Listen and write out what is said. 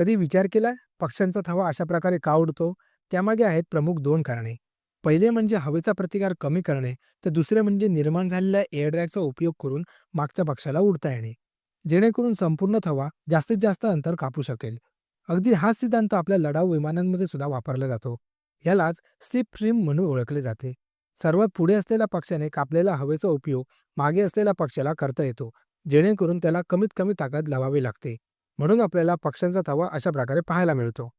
कधी विचार केलाय? पक्ष्यांचा थवा अशा प्रकारे का उडतो? त्यामागे आहेत प्रमुख दोन कारणे. पहिले म्हणजे हवेचा प्रतिकार कमी करणे तर दुसरे म्हणजे निर्माण झालेल्या एअरड्रॅगचा उपयोग करून मागच्या पक्षाला उडता येणे. जेणेकरून संपूर्ण थवा जास्तीत जास्त अंतर कापू शकेल. अगदी हा सिद्धांत आपल्या लढाऊ विमानांमध्ये सुद्धा वापरला जातो. यालाच स्लिप ट्रिम म्हणून ओळखले जाते. सर्वात पुढे असलेल्या पक्षाने कापलेला हवेचा उपयोग मागे असलेल्या पक्षाला करता येतो जेणेकरून त्याला कमीत कमी ताकद लावावी लागते. म्हणून आपल्याला पक्ष्यांचा थवा अशा प्रकारे पाहायला मिळतो.